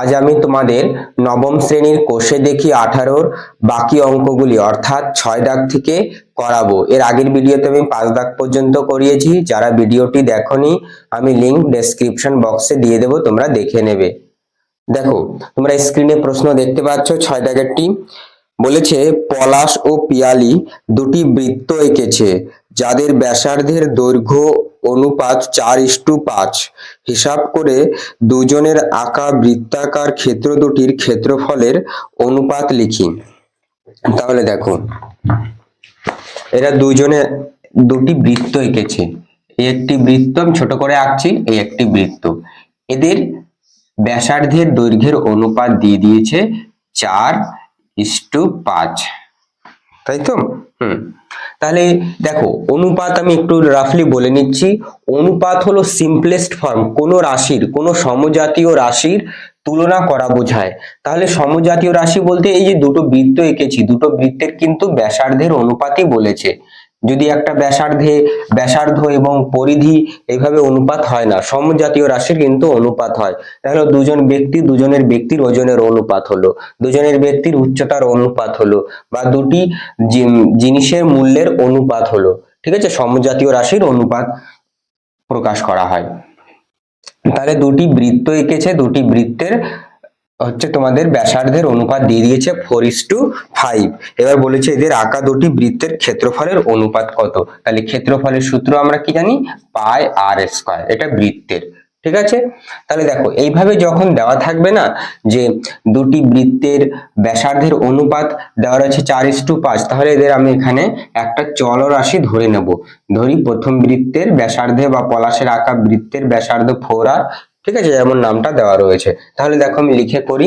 আজ আমি তোমাদের নবম শ্রেণির কোষে দেখি আঠারোর বাকি অঙ্কগুলি, অর্থাৎ ছয় দাগ থেকে করাবো। এর আগের ভিডিওতে আমি পাঁচ দাগ পর্যন্ত করিয়েছি। যারা ভিডিওটি দেখোনি, আমি লিংক ডেসক্রিপশন বক্সে দিয়ে দেবো, তোমরা দেখে নেবে। দেখো, তোমরা স্ক্রিনে প্রশ্ন দেখতে পাচ্ছ, ছয় দাগেরটি। বলেছে, পলাশ ও পিয়ালি দুটি বৃত্ত এঁকেছে। যাদের ব্যাসার্ধের দৈর্ঘ্য অনুপাত চার ইস্টু পাঁচ। হিসাব করে দুজনের আঁকা বৃত্তাকার ক্ষেত্র দুটির ক্ষেত্রফলের অনুপাত লিখি। তাহলে দেখো, এরা দুজনে দুটি বৃত্ত এঁকেছে। এই একটি বৃত্ত আমি ছোট করে আঁকছি, এই একটি বৃত্ত। এদের ব্যাসার্ধের দৈর্ঘ্যের অনুপাত দিয়ে দিয়েছে চার ইস্টু পাঁচ। তাই তো? হুম। তাহলে দেখো, অনুপাত আমি একটু রাফলি বলে নিচ্ছি। অনুপাত হলো সিম্পলেস্ট ফর্ম কোনো রাশির, কোনো সমজাতীয় রাশির তুলনা করা বোঝায়। তাহলে সমজাতীয় রাশি বলতে এই যে দুটো বৃত্ত এঁকেছি, দুটো বৃত্তের কিন্তু ব্যাসার্ধের অনুপাতই বলেছে। যদি একটা ব্যাসার্ধে, ব্যাসার্ধ এবং পরিধি এইভাবে অনুপাত হয় না, সমজাতীয় রাশির কিন্তু অনুপাত হয়। তাহলে দুজন ব্যক্তি দুজনের ব্যক্তির ওজনের অনুপাত হলো, দুজনের ব্যক্তির উচ্চতার অনুপাত হলো, বা দুটি জিনিসের মূল্যের অনুপাত হলো। ঠিক আছে? সমজাতীয় রাশির অনুপাত প্রকাশ করা হয়। তাহলে দুটি বৃত্ত এঁকেছে, দুটি বৃত্তের হচ্ছে তোমাদের ব্যাসার্ধের অনুপাত দিয়ে দিয়েছে ফোর ইস টু ফাইভ এবার বলেছে এদের আঁকা দুটি বৃত্তের ক্ষেত্রফলের অনুপাত কত? তাহলে ক্ষেত্রফলের সূত্র আমরা কি জানি? পাই আর স্কয়ার এটা বৃত্তের, ঠিক আছে? তাহলে দেখো, এইভাবে যখন দেওয়া থাকবে না যে দুটি বৃত্তের ব্যাসার্ধের অনুপাত দেওয়া রয়েছে চার ইস টু পাঁচ, তাহলে এদের আমি এখানে একটা চলরাশি ধরে নেব। ধরি প্রথম বৃত্তের ব্যাসার্ধে বা পলাশের আঁকা বৃত্তের ব্যাসার্ধ ফোর আর ঠিক আছে? যেমন নামটা দেওয়া রয়েছে। তাহলে দেখো আমি লিখে করি।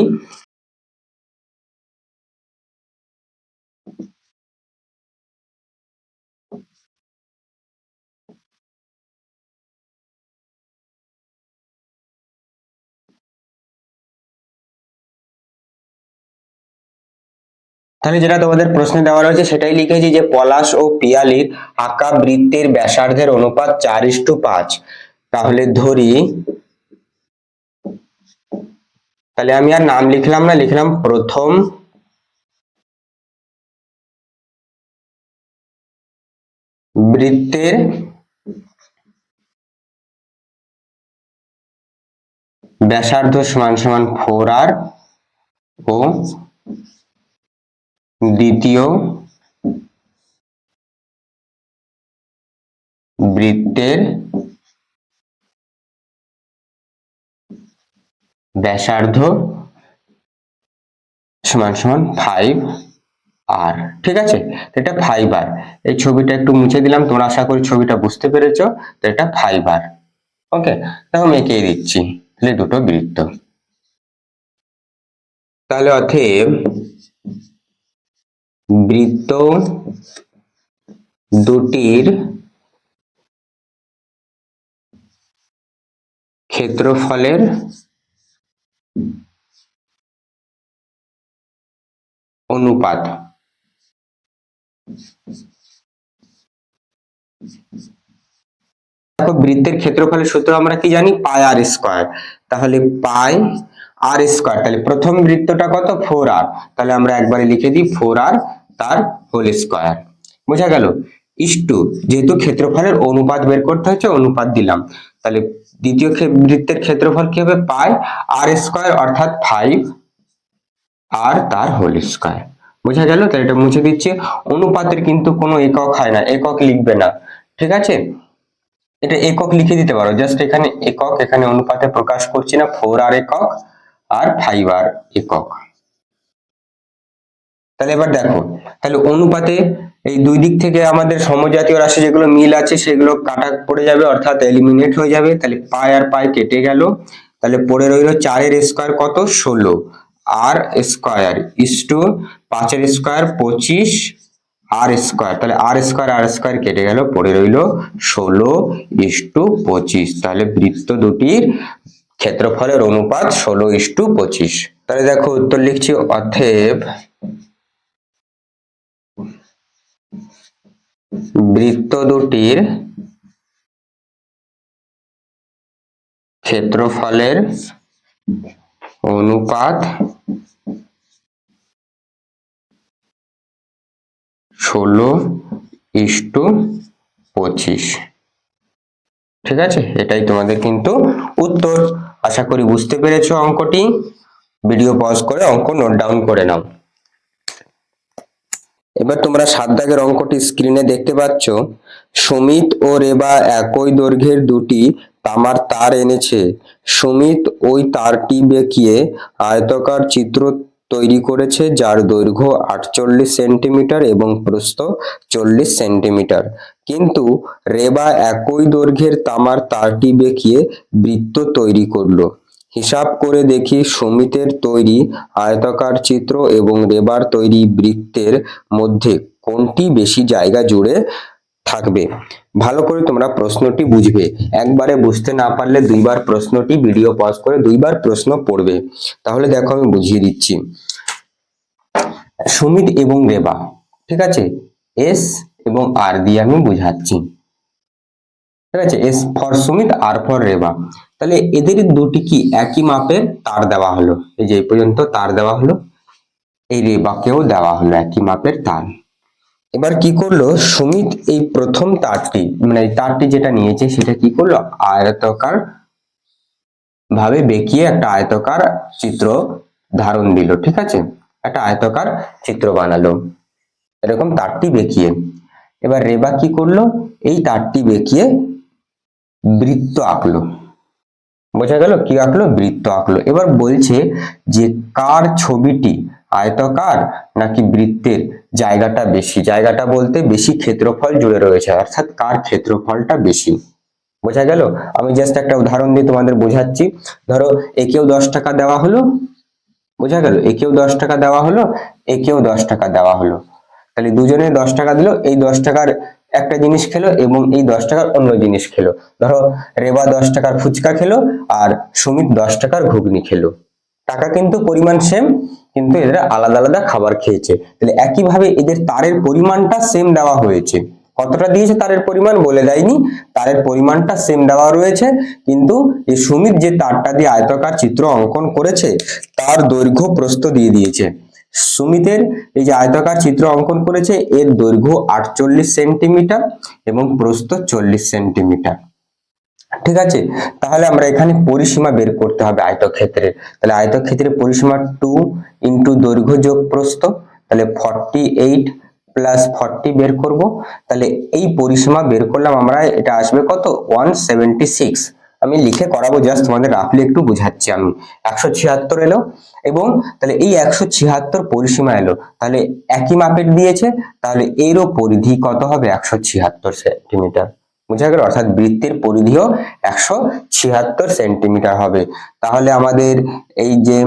তাহলে যেটা তোমাদের প্রশ্নে দেওয়া রয়েছে, সেটাই লিখেছি যে পলাশ ও পিয়ালির আঁকা বৃত্তের ব্যাসার্ধের অনুপাত চার ইস্টু পাঁচ। তাহলে ধরি তাহলে আমি আর নাম লিখলাম না, লিখলাম প্রথম বৃত্তের ব্যাসার্ধ সমান সমান ফোর আর ও দ্বিতীয় বৃত্তের ব্যাসার্ধ সমান সমান ফাইভ আর ঠিক আছে? এটা ফাইভ আর এই ছবিটা একটু মুছে দিলাম, তোমরা আশা করি ছবিটা বুঝতে পেরেছ। তো এটা ফাইভ আর ওকে তাহলে আমি এঁকে দিচ্ছি, তাহলে দুটো বৃত্ত। তাহলে অতএব বৃত্ত দুটির ক্ষেত্রফলের অনুপাত। বৃত্তের ক্ষেত্রফলের সূত্র আমরা কি জানি? Pi r square. তাহলে পাই আর স্কয়ার। তাহলে প্রথম বৃত্তটা কত? Four r. তাহলে আমরা একবারে লিখে দিই ফোর আর তার হোল স্কয়ার। বোঝা গেল? ইস্টু যেহেতু ক্ষেত্রফলের অনুপাত বের করতে হচ্ছে অনুপাত দিলাম। তাহলে দ্বিতীয় বৃত্তের ক্ষেত্রফল কি হবে? পাই আর স্কয়ার, অর্থাৎ ফাইভ আর তার হোল স্কয়ার বোঝা গেল? তাহলে এটা মুছে দিচ্ছি। অনুপাতের কিন্তু কোনো একক হয় না। একক লিখবে না। ঠিক আছে? এটা একক লিখে দিতে পারো। জাস্ট এখানে একক, এখানে অনুপাতে প্রকাশ করছি না। ফোর আর একক আর ফাইভ আর একক। তাহলে এবার দেখো। তাহলে অনুপাতে এই দুই দিক থেকে আমাদের সমজাতীয় রাশি যেগুলো মিল আছে, সেগুলো কাটা পড়ে যাবে, অর্থাৎ এলিমিনেট হয়ে যাবে। তাহলে পাই আর পাই কেটে গেল। তাহলে পড়ে রইল চারের স্কোয়ার কত? ষোলো। আর স্কোয়ার, ইস টু পাঁচের স্কোয়ার, পঁচিশ, আর স্কোয়ার। তাহলে আর স্কোয়ার আর স্কোয়ার কেটে গেল, পড়ে রইল ষোলো, ইস টু পঁচিশ। তাহলে বৃত্ত দুটির ক্ষেত্রফলের অনুপাত ষোলো, ইস টু পঁচিশ। তাহলে দেখো উত্তর লিখছি অথেব বৃত্ত দুটির ক্ষেত্রফলের অনুপাত ষোলো ইস্টু পঁচিশ। ঠিক আছে? এটাই তোমাদের কিন্তু উত্তর। আশা করি বুঝতে পেরেছ অঙ্কটি। ভিডিও পজ করে অঙ্ক নোট ডাউন করে নাও। এবার তোমরা সাত দাগের অঙ্কটি স্ক্রিনে দেখতে পাচ্ছ। সুমিত ও রেবা একই দৈর্ঘ্যের দুটি তামার তার এনেছে। সুমিত ওই তারটি বেঁকিয়ে আয়তকার চিত্র তৈরি করেছে, যার দৈর্ঘ্য আটচল্লিশ সেন্টিমিটার এবং প্রস্থ চল্লিশ সেন্টিমিটার। কিন্তু রেবা একই দৈর্ঘ্যের তামার তারটি বেঁকিয়ে বৃত্ত তৈরি করল। হিসাব করে দেখি সুমিতের তৈরি আয়তাকার চিত্র এবং রেবার তৈরি বৃত্তের মধ্যে কোনটি বেশি জায়গা জুড়ে থাকবে। ভালো করে তোমরা প্রশ্নটি বুঝবে। একবারে বুঝতে না পারলে দুইবার প্রশ্নটি ভিডিও পজ করে দুইবার প্রশ্ন পড়বে। তাহলে দেখো আমি বুঝিয়ে দিচ্ছি। সুমিত এবং রেবা, ঠিক আছে? এস এবং আর দিয়ে আমি বুঝাচ্ছি। ঠিক আছে? S for Sumit R for Reba. তাহলে এদের দুটি কি একই মাপের? তার দেওয়া হলো। এই যে পর্যন্ত তার দেওয়া হলো। এই রেবাকেও দেওয়া হলো একই মাপের তার। এবার কি করল? সুমিত এই প্রথম তারটি মানে তারটি যেটা নিয়েছে, সেটা কি করল? আয়তকার ভাবে বেঁকিয়ে একটা আয়তকার চিত্র ধারণ দিল, ঠিক আছে? একটা আয়তকার চিত্র বানালো। এরকম তারটি বেঁকিয়ে। এবার রেবা কি করল? এই তারটি বেঁকিয়ে বৃত্ত আঁকলো। বোঝা গেল কি আঁকলো? বৃত্ত আঁকলো। এবার বলছে যে কার ছবিটি আয়তকার নাকি বৃত্তের? জায়গাটা বেশি। জায়গাটা বলতে বেশি ক্ষেত্রফল জুড়ে রয়েছে, অর্থাৎ কার ক্ষেত্রফলটা বেশি? বোঝা গেল? আমি জাস্ট একটা উদাহরণ দিয়ে তোমাদের বোঝাচ্ছি। ধরো, একেও দশ টাকা দেওয়া হলো। বোঝা গেল? একেও দশ টাকা দেওয়া হলো, একেও দশ টাকা দেওয়া হলো। তাহলে দুজনে দশ টাকা দিল, এই দশ টাকার একটা জিনিস খেলো এবং এই দশ টাকার অন্য জিনিস খেলো। ধরো, রেবা দশ টাকার ফুচকা খেলো আর সুমিত দশ টাকার ঘুগনি খেলো। টাকা কিন্তু পরিমাণ সেম কিন্তু এদের আলাদা আলাদা খাবার খেয়েছে। তাহলে একইভাবে এদের তারের পরিমাণটা সেম দেওয়া হয়েছে। কতটা দিয়েছে তারের পরিমাণ বলে দেয়নি। তারের পরিমাণটা সেম দেওয়া রয়েছে, কিন্তু এই সুমিত যে তারটা দিয়ে আয়তকার চিত্র অঙ্কন করেছে, তার দৈর্ঘ্য প্রস্থ দিয়ে দিয়েছে। সুমিতের এই যে আয়তাকার চিত্র অঙ্কন করেছে, এর দৈর্ঘ্য আটচল্লিশ সেন্টিমিটার এবং প্রস্থ চল্লিশ সেন্টিমিটার। ঠিক আছে? তাহলে আমরা এখানে পরিসীমা বের করতে হবে আয়তক্ষেত্রের। তাহলে আয়তক্ষেত্রের পরিসীমা টু ইন্টু দৈর্ঘ্য যোগ প্রস্থ, তাহলে ফর্টি এইট প্লাস ফর্টি বের করব। তাহলে এই পরিসীমা বের করলাম আমরা, এটা আসবে কত? ওয়ান সেভেন্টি সিক্স আমি লিখে করাবো জাস্ট তোমাদের রাফলি একটু বুঝাচ্ছি আমি। একশো ছিয়াত্তর এলো এবং তাহলে এই একশো ছিয়াত্তর পরিসীমা এলো। তাহলে একই মাপের দিয়েছে, তাহলে এরও পরিধি কত হবে? একশো ছিয়াত্তর সেন্টিমিটার। বুঝা গেল? অর্থাৎ বৃত্তের পরিধিও একশো ছিয়াত্তর সেন্টিমিটার হবে। তাহলে আমাদের এই যে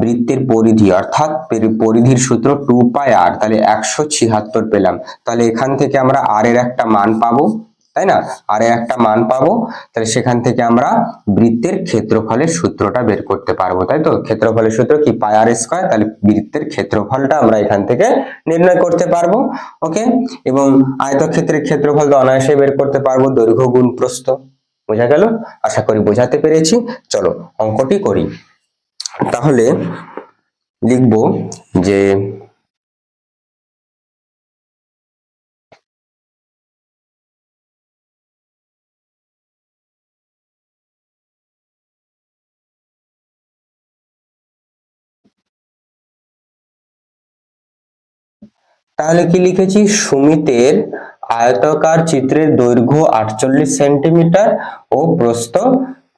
বৃত্তের পরিধি, অর্থাৎ পেরি- পরিধির সূত্র টু পাই আর, তাহলে একশো ছিয়াত্তর পেলাম। তাহলে এখান থেকে আমরা আর এর একটা মান পাবো। তাই না? আর একটা মান পাবো, তাহলে সেখান থেকে আমরা বৃত্তের ক্ষেত্রফলের সূত্রটা বের করতে পারব, তাই তো? ক্ষেত্রফলের সূত্র কি? পাই আর স্কয়ার তাহলে বৃত্তের ক্ষেত্রফলটা আমরা এখান থেকে নির্ণয় করতে পারব ওকে এবং আয়তক্ষেত্রের ক্ষেত্রফল তো অনায়াসে বের করতে পারব, দৈর্ঘ্য গুণ প্রস্থ, বোঝা গেল? আশা করি বোঝাতে পেরেছি, চলো অঙ্কটি করি। তাহলে লিখব যে তাহলে কি লিখেছি? সুমিতের আয়তাকার চিত্রের দৈর্ঘ্য আটচল্লিশ সেন্টিমিটার ও প্রস্থ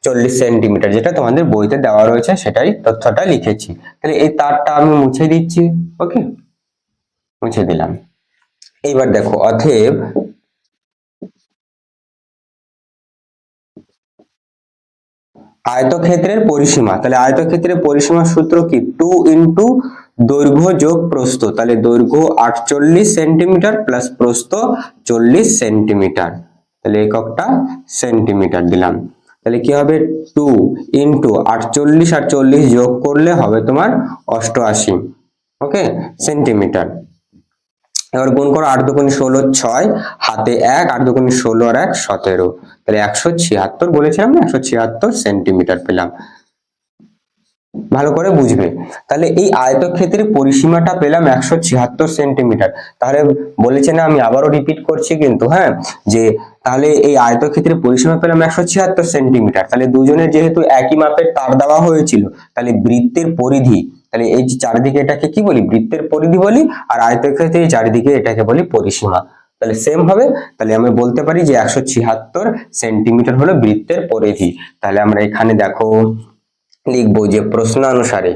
চল্লিশ সেন্টিমিটার, যেটা তোমাদের বইতে দেওয়া রয়েছে, সেটাই তথ্যটা লিখেছি। তাহলে এই তারটা আমি মুছে দিচ্ছি, ওকে? মুছে দিলাম। এইবার দেখো, অতএব আয়তক্ষেত্রের পরিসীমা, তাহলে আয়তক্ষেত্রের পরিসীমার সূত্র কি? টু ইন্টু দৈর্ঘ্য যোগ প্রস্থ, তাহলে দৈর্ঘ্য আটচল্লিশ সেন্টিমিটার প্লাস প্রস্থ চল্লিশ সেন্টিমিটার। তাহলে এককটা সেন্টিমিটার দিলাম। তাহলে কি হবে? টু ইন্টু আটচল্লিশ আর চল্লিশ যোগ করলে হবে তোমার অষ্টআশি ওকে সেন্টিমিটার। এবার গুণ করো আট দুগুণি ষোলো ছয়, হাতে এক, আট দুগুণি ষোলো আর এক, সতেরো। তাহলে একশো ছিয়াত্তর বলেছিলাম না? একশো ছিয়াত্তর সেন্টিমিটার পেলাম। ভালো করে বুঝবে। তাহলে এই আয়তক্ষেত্রের পরিসীমাটা পেলাম একশো ছিয়াত্তর সেন্টিমিটার। তাহলে বলেছে না, আমি আবারও রিপিট করছি কিন্তু হ্যাঁ? যে তাহলে এই আয়তক্ষেত্রের পরিসীমা পেলাম একশো ছিয়াত্তর সেন্টিমিটার। তাহলে দুজনের যেহেতু একই মাপের তার দেওয়া হয়েছিল, তাহলে বৃত্তের পরিধি, তাহলে এই যে চারিদিকে এটাকে কি বলি? বৃত্তের পরিধি বলি, আর আয়তক্ষেত্রের চারিদিকে এটাকে বলি পরিসীমা। তাহলে সেম হবে। তাহলে আমি বলতে পারি যে একশো ছিয়াত্তর সেন্টিমিটার হলো বৃত্তের পরিধি। তাহলে আমরা এখানে দেখো লিখব যে প্রশ্নানুসারে।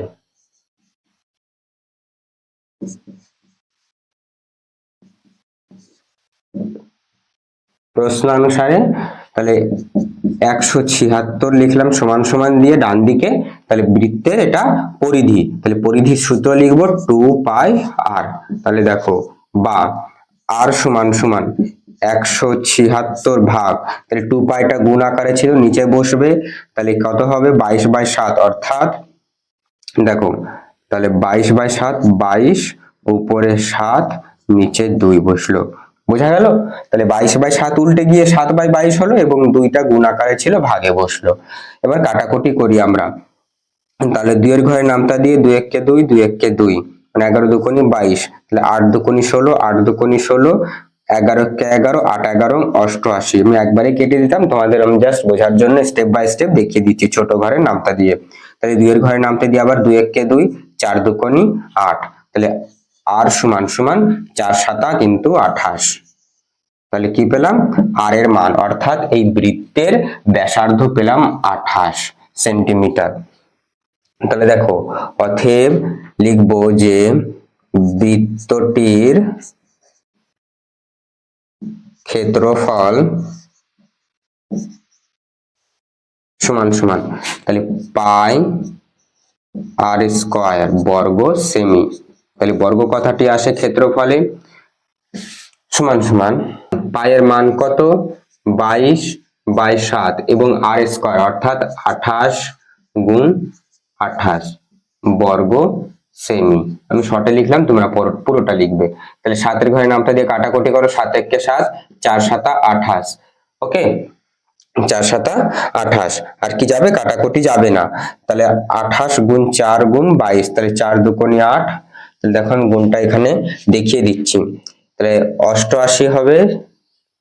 প্রশ্নানুসারে, তাহলে একশো ছিয়াত্তর লিখলাম সমান সমান দিয়ে ডান দিকে, তাহলে বৃত্তের এটা পরিধি। তাহলে পরিধির সূত্র লিখব টু পাই আর। তাহলে দেখো, বা, আর সমান সমান। একশো ছিয়াত্তর ভাগ। তাহলে টু পাইটা গুণ আকারে ছিল, নিচে বসবে, তাহলে কত হবে? বাইশ বাই সাত। অর্থাৎ, দেখো, তাহলে বাইশ বাই সাত, বাইশ, উপরে সাত, নিচে দুই বসল। বোঝা গেল? তাহলে বাইশ বাই সাত উল্টে গিয়ে সাত বাই বাইশ হলো এবং দুইটা গুণ আকারে ছিল, ভাগে বসল। এবার কাটাকুটি করি আমরা। তাহলে দুইয়ের ঘরে নামটা দিয়ে দুই এককে দুই দুই এককে দুই মানে এগারো দুকোনি বাইশ। তাহলে আট দুকোনি ষোলো, আট দুকোনি ষোলো এগারো কে এগারো, আট এগারো, অষ্টআশি। আমি একবারে কেটে দিতাম, তোমাদের আমি জাস্ট বোঝার জন্য স্টেপ বাই স্টেপ দেখিয়ে দিচ্ছি ছোট ঘরে নামটা দিয়ে। তাহলে দুইয়ের ঘরে নামতে দিয়ে আবার দুই এককে দুই, চার দুকোনি, আট। তাহলে আর সমান সমান চার সাতা কিন্তু আঠাশ। তাহলে কি পেলাম? আর এর মান, অর্থাৎ এই বৃত্তের ব্যাসার্ধ পেলাম আঠাশ সেন্টিমিটার। তাহলে দেখো অথেব লিখব যে বৃত্তটির ক্ষেত্রফল সমান সমান, তাহলে পাই আর স্কয়ার বর্গ সেমি তাহলে বর্গ কথাটি আসে ক্ষেত্রফলে সমান সমান পায়ের মান কত? বাইশ বাই সাত এবং আর স্কয়ার, অর্থাৎ আঠাশ গুণ আঠাশ বর্গ সেমি আমি শর্টে লিখলাম তোমরা পুরো- পুরোটা লিখবে। তাহলে সাতের ঘরে নামটা দিয়ে কাটাকুটি করো সাত একে সাত চার সাতা আঠাশ। ওকে চার সাতা আঠাশ। আর কি যাবে? কাটাকুটি যাবে না। তাহলে আঠাশ গুণ চার গুণ বাইশ তাহলে চার দুকোনি আট। তাহলে দেখুন গুণটা এখানে দেখিয়ে দিচ্ছি। তাহলে অষ্টআশি হবে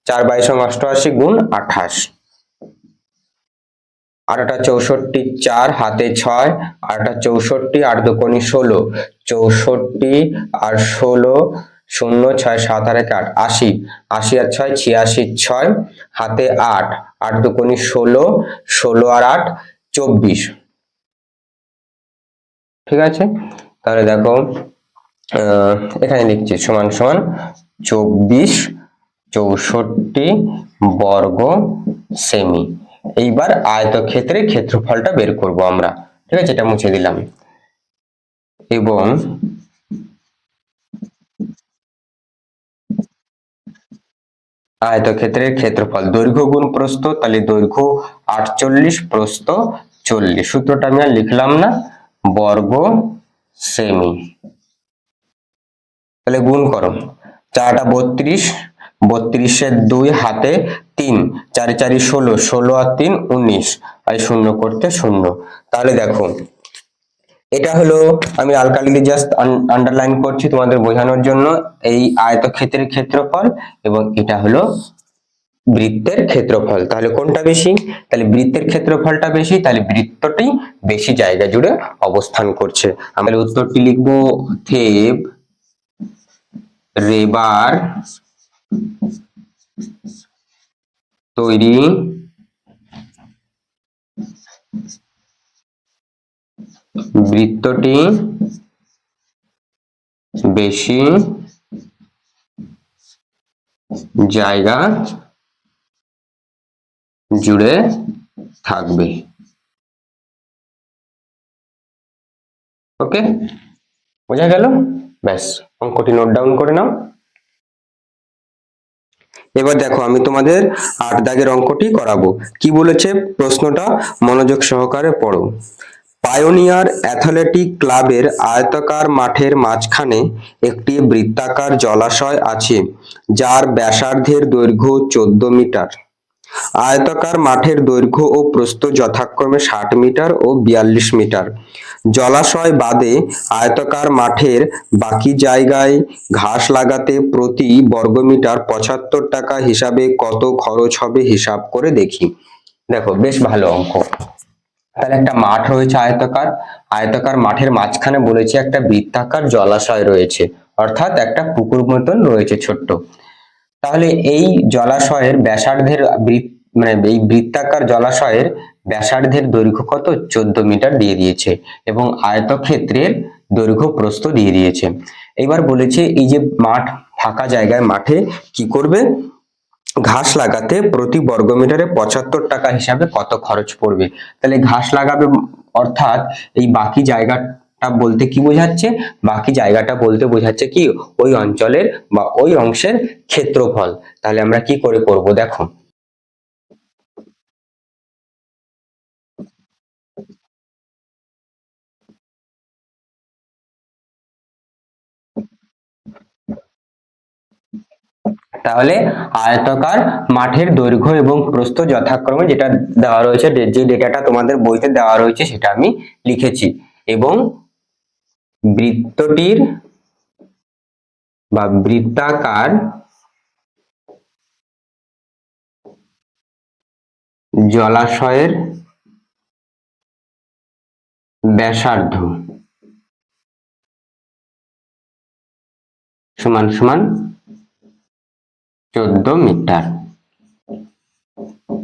চার বাইশ অষ্টআশি গুণ আঠাশ। আটটা চৌষট্টি চার, হাতে ছয় আটটা চৌষট্টি, আট দুকোনি ষোলো। চৌষট্টি আর ষোলো, শূন্য, ছয়, সাত আর এক, আট, আশি। আশি আর ছয়, ছিয়াশি, ছয়, হাতে আট আট দুকোনি ষোলো ষোলো আর আট, চব্বিশ। ঠিক আছে? তাহলে দেখো এখানে লিখছি, সমান সমান, চব্বিশ, চৌষট্টি বর্গ সেমি। এইবার আয়তক্ষেত্রের ক্ষেত্রফলটা বের করব আমরা। ঠিক আছে? এটা মুছে দিলাম। এবং আয়তক্ষেত্রের ক্ষেত্রফল দৈর্ঘ্য গুণ প্রস্থ, তাহলে দৈর্ঘ্য আটচল্লিশ, প্রস্থ চল্লিশ। সূত্রটা আমি আর লিখলাম না। বর্গ সেমি। তাহলে গুণ করো। চারটা বত্রিশ বত্রিশের দুই হাতে তিন, চারি চারি, ষোলো ষোলো আর তিন, উনিশ। আর শূন্য করতে শূন্য। তাহলে দেখো, এটা হলো আমি আলকালিতে জাস্ট আন্ডারলাইন করছি তোমাদের বোঝানোর জন্য। এই আয়তক্ষেত্রের ক্ষেত্রফল এবং এটা হলো বৃত্তের ক্ষেত্রফল। তাহলে কোনটা বেশি? তাহলে বৃত্তের ক্ষেত্রফলটা বেশি, তাহলে বৃত্তটি বেশি জায়গা জুড়ে অবস্থান করছে। আমরা উত্তরটি লিখব থেব, রেবার তৈরি বৃত্তটি বেশি জায়গা জুড়ে থাকবে। ওকে? বোঝা গেল? ব্যাস, অঙ্কটি নোট ডাউন করে নাও। এবার দেখো আমি তোমাদের আট দাগের অঙ্কটি করাবো। কি বলেছে? প্রশ্নটা মনোযোগ সহকারে পড়ো। পায়োনিয়ার অ্যাথলেটিক ক্লাবের আয়তাকার মাঠের মাঝখানে একটি বৃত্তাকার জলাশয় আছে, যার ব্যাসার্ধের দৈর্ঘ্য চোদ্দ মিটার। আয়তাকার মাঠের দৈর্ঘ্য ও প্রস্থ যথাক্রমে ষাট মিটার ও বিয়াল্লিশ মিটার। জলাশয় বাদে আয়তাকার মাঠের বাকি জায়গায় ঘাস লাগাতে প্রতি বর্গমিটার পঁচাত্তর টাকা হিসাবে কত খরচ হবে হিসাব করে দেখি। দেখো, বেশ ভালো অঙ্ক। তাহলে একটা মাঠ রয়েছে আয়তাকার। আয়তাকার মাঠের মাঝখানে বলেছে একটা বৃত্তাকার জলাশয় রয়েছে। অর্থাৎ একটা পুকুর মতন রয়েছে ছোট্ট। তাহলে এই জলাশয়ের ব্যাসার্ধের বৃত্ত মানে এই বৃত্তাকার জলাশয়ের ব্যাসার্ধের দৈর্ঘ্য কত? চোদ্দ মিটার দিয়ে দিয়েছে এবং আয়তক্ষেত্রের দৈর্ঘ্য প্রস্থ দিয়ে দিয়েছে। এবার বলেছে এই যে মাঠ, ফাঁকা জায়গায় মাঠে কি করবে? ঘাস লাগাতে প্রতি বর্গমিটারে পঁচাত্তর টাকা হিসাবে কত খরচ পড়বে? তাহলে ঘাস লাগাবে অর্থাৎ এই বাকি জায়গাটা বলতে কি বোঝাচ্ছে? বাকি জায়গাটা বলতে বোঝাচ্ছে কি? ওই অঞ্চলের বা ওই অংশের ক্ষেত্রফল। তাহলে আমরা কি করে করব? দেখো তাহলে আয়তাকার মাঠের দৈর্ঘ্য এবং প্রস্থ যথাক্রমে যেটা দেওয়া রয়েছে, যে ডেটাটা তোমাদের বইতে দেওয়া রয়েছে সেটা আমি লিখেছি। এবং বৃত্তটির বা বৃত্তাকার জলাশয়ের ব্যাসার্ধ সমান সমান চোদ্দ মিটার।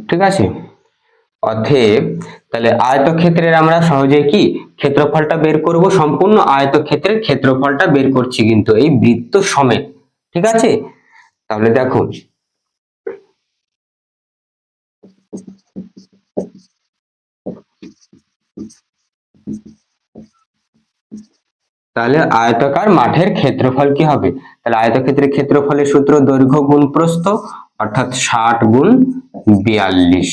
ঠিক আছে? অতএব, তাহলে আয়তক্ষেত্রের আমরা সহজে কি ক্ষেত্রফলটা বের করব? সম্পূর্ণ আয়তক্ষেত্রের ক্ষেত্রফলটা বের করছি কিন্তু এই বৃত্ত সমেত। ঠিক আছে? তাহলে দেখো তাহলে আয়তাকার মাঠের ক্ষেত্রফল কি হবে? তাহলে আয়তক্ষেত্রের ক্ষেত্রফলের সূত্র দৈর্ঘ্য গুণ প্রস্থ অর্থাৎ ষাট গুণ বিয়াল্লিশ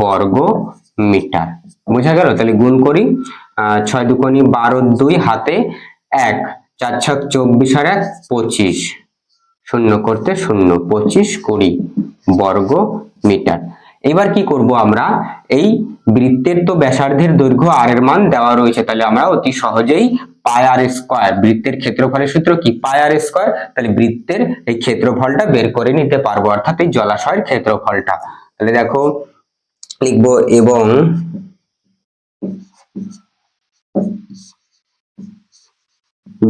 বর্গ মিটার। বোঝা গেল? তাহলে গুণ করি আহ, ছয় দুকোনি বারো দুই হাতে এক চার ছক চব্বিশ আর এক পঁচিশ। শূন্য করতে শূন্য পঁচিশ কুড়ি বর্গ মিটার। এবার কি করব আমরা? এই বৃত্তের তো ব্যাসার্ধের দৈর্ঘ্য আর এর মান দেওয়া রয়েছে তাহলে আমরা অতি সহজেই পাই আর স্কোয়ার। বৃত্তের ক্ষেত্রফলের সূত্র কি? Pi r square. তাহলে বৃত্তের এই ক্ষেত্রফলটা বের করে নিতে পারব, অর্থাৎ এই জলাশয়ের ক্ষেত্রফলটা। তাহলে দেখো, লিখব এবং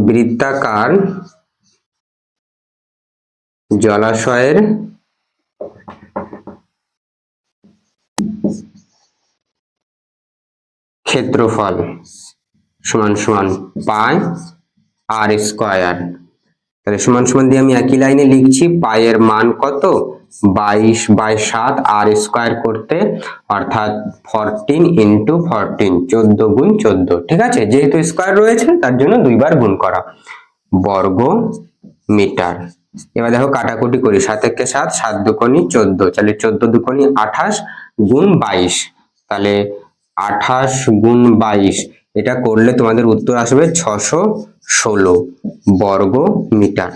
বৃত্তাকার জলাশয়ের ক্ষেত্রফল। সমান সমান পাই আর স্কোয়ার তাহলে সমান সমান দিয়ে আমি একই লাইনে লিখছি পায়ের মান কত? বাইশ বাই সাত আর স্কোয়ার করতে, অর্থাৎ ফরটিন ইন্টু ফরটিন চোদ্দ গুণ চোদ্দ। ঠিক আছে? যেহেতু স্কোয়ার রয়েছে, তার জন্য দুইবার গুণ করা। বর্গ মিটার। এবার দেখো কাটাকুটি করি সাত একে সাত সাত দুকোনি চোদ্দ। তাহলে চোদ্দ দুকোনি আঠাশ গুণ বাইশ। তাহলে আঠাশ গুণ বাইশ এটা করলে তোমাদের উত্তর আসবে ছশো ষোলো বর্গ মিটার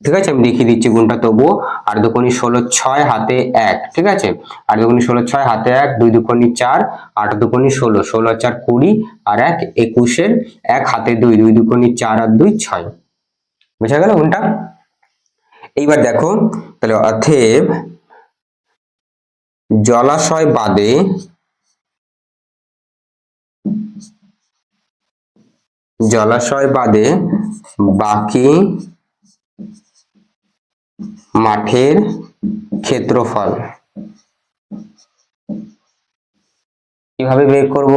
ঠিক আছে? আমি দেখিয়ে দিচ্ছি গুণটা তবুও। আর দুকোনি ষোলো ছয় হাতে এক। ঠিক আছে? আর দুকোনি ষোলো ছয় হাতে এক, দুই দুকোনি চার, আট দুকোনি ষোলো ষোলো চার কুড়ি, আর এক একুশের, এক হাতে দুই দুই দুকোনি চার আর দুই ছয়। বুঝা গেল কোনটা এইবার দেখো, তাহলে অথেব জলাশয় বাদে জলাশয় বাদে বাকি মাঠের ক্ষেত্রফল। কীভাবে বের করব?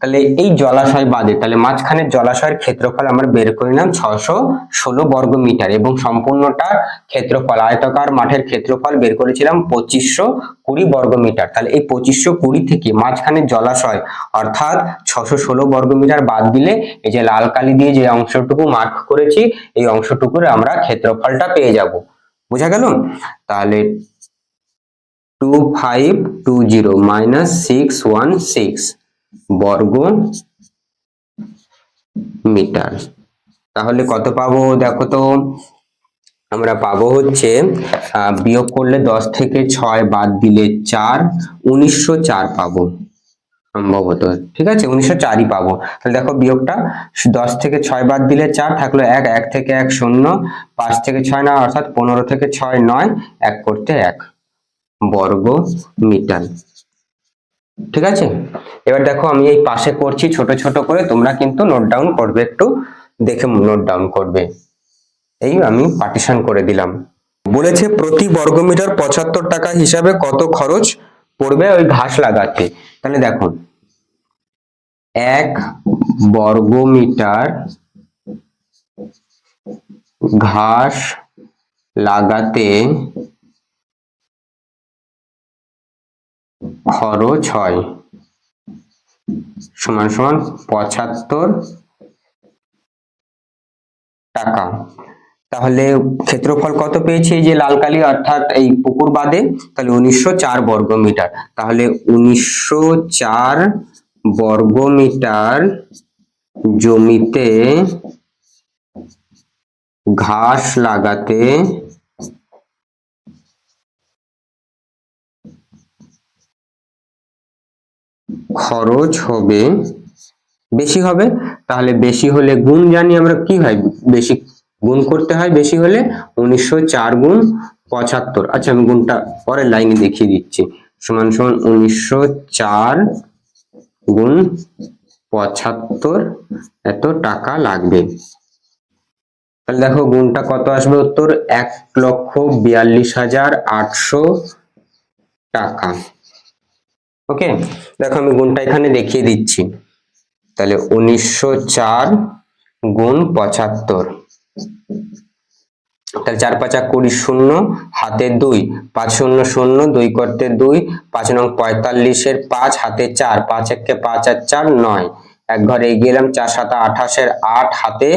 তাহলে এই জলাশয় বাদে, তাহলে মাঝখানের জলাশয়ের ক্ষেত্রফল আমরা বের করে নিলাম ছশো ষোলো বর্গ মিটার এবং সম্পূর্ণটা ক্ষেত্রফল, আয়তাকার মাঠের ক্ষেত্রফল বের করেছিলাম পঁচিশশো কুড়ি বর্গ মিটার। তাহলে এই পঁচিশশো কুড়ি থেকে মাঝখানের জলাশয় অর্থাৎ ছশো ষোলো বর্গ মিটার বাদ দিলে এই যে লাল কালি দিয়ে যে অংশটুকু মার্ক করেছি, এই অংশটুকুর আমরা ক্ষেত্রফলটা পেয়ে যাব। বোঝা গেল? তাহলে two five two zero minus six one six বর্গ মিটার। তাহলে কত পাবো দেখো তো? আমরা পাবো হচ্ছে বিয়োগ করলে দশ থেকে ছয় বাদ দিলে চার, উনিশশো চার পাবো সম্ভবত। ঠিক আছে? উনিশশো চারই পাবো। তাহলে দেখো বিয়োগটা, দশ থেকে ছয় বাদ দিলে চার, থাকল এক এক থেকে এক শূন্য, পাঁচ থেকে ছয় না অর্থাৎ পনেরো থেকে ছয় নয়, এক করতে এক। বর্গ মিটার। ঠিক আছে? এবার দেখো আমি এই পাশে করছি ছোট ছোট করে, তোমরা কিন্তু নোট ডাউন করবে, একটু দেখে নোট ডাউন করবে। এই আমি পার্টিশন করে দিলাম। বলেছে প্রতি বর্গমিটার পঁচাত্তর টাকা হিসাবে কত খরচ পড়বে ওই ঘাস লাগাতে? তাহলে দেখো, এক বর্গমিটার ঘাস লাগাতে খরচ হয়। সমান সমান পঁচাত্তর টাকা। তাহলে ক্ষেত্রফল কত পেয়েছি? যে লাল কালি অর্থাৎ এই পুকুর বাদে, তাহলে উনিশশো চার বর্গ মিটার। তাহলে উনিশশো চার বর্গ মিটার জমিতে ঘাস লাগাতে খরচ হবে বেশি হবে। তাহলে বেশি হলে গুণ জানি আমরা কি হয়? বেশি গুণ করতে হয়, বেশি হলে উনিশশো চার গুণ পঁচাত্তর। আচ্ছা আমি গুণটা পরের লাইনে দেখিয়ে দিচ্ছি। সমান সমান উনিশশো চার গুণ পঁচাত্তর, এত টাকা লাগবে। তাহলে দেখো গুণটা কত আসবে উত্তর? এক লক্ষ বিয়াল্লিশ হাজার আটশো টাকা। ওকে দেখো, আমি গুণটা এখানে দেখিয়ে দিচ্ছি। তাহলে উনিশশো চার গুণ পঁচাত্তর। তাহলে চার পাঁচা কুড়ি শূন্য, হাতে দুই, পাঁচ শূন্য শূন্য, দুই করতে দুই, পাঁচ নং পঁয়তাল্লিশের পাঁচ, হাতে চার, পাঁচ একে পাঁচ আর চার, নয়। এক ঘরে এগিয়ে এলাম, চার সাত আঠাশের আট, হাতে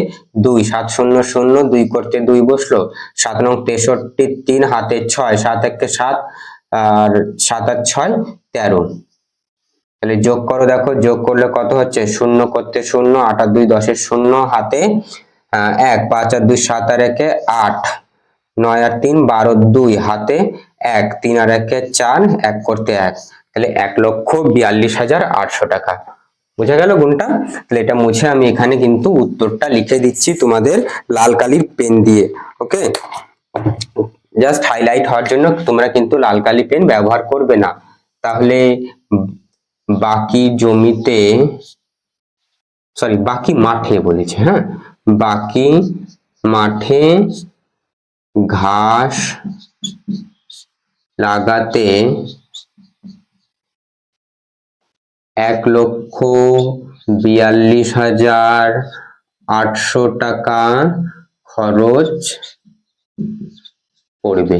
দুই, সাত শূন্য শূন্য, দুই করতে দুই বসল। সাত নং তেষট্টি তিন, হাতে ছয়, সাত একে সাত আর সাত আর ছয় তেরো। তাহলে যোগ করো, দেখো, যোগ করলে কত হচ্ছে? শূন্য করতে শূন্য, আট আর দুই দশের শূন্য, হাতে এক, পাঁচ আর দুই সাত আর একে আট, নয় আর তিন, বারো দুই, হাতে, এক, তিন আর একে চার, এক করতে এক। তাহলে এক লক্ষ বিয়াল্লিশ হাজার আটশো টাকা। বোঝা গেল গুণটা? তাহলে এটা মুছে আমি এখানে কিন্তু উত্তরটা লিখে দিচ্ছি তোমাদের লাল কালির পেন দিয়ে ওকে জাস্ট হাইলাইট হওয়ার জন্য তোমরা কিন্তু লাল কালি পেন ব্যবহার করবে না। তাহলে বাকি জমিতে সরি বাকি মাঠে বলেছে হ্যাঁ? বাকি মাঠে ঘাস লাগাতে এক লক্ষ বিয়াল্লিশ হাজার আটশো টাকা খরচ পড়বে।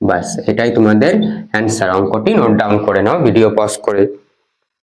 বাস এটাই তোমাদের অ্যান্সার অঙ্কটি নোট ডাউন করে নাও ভিডিও পজ করে।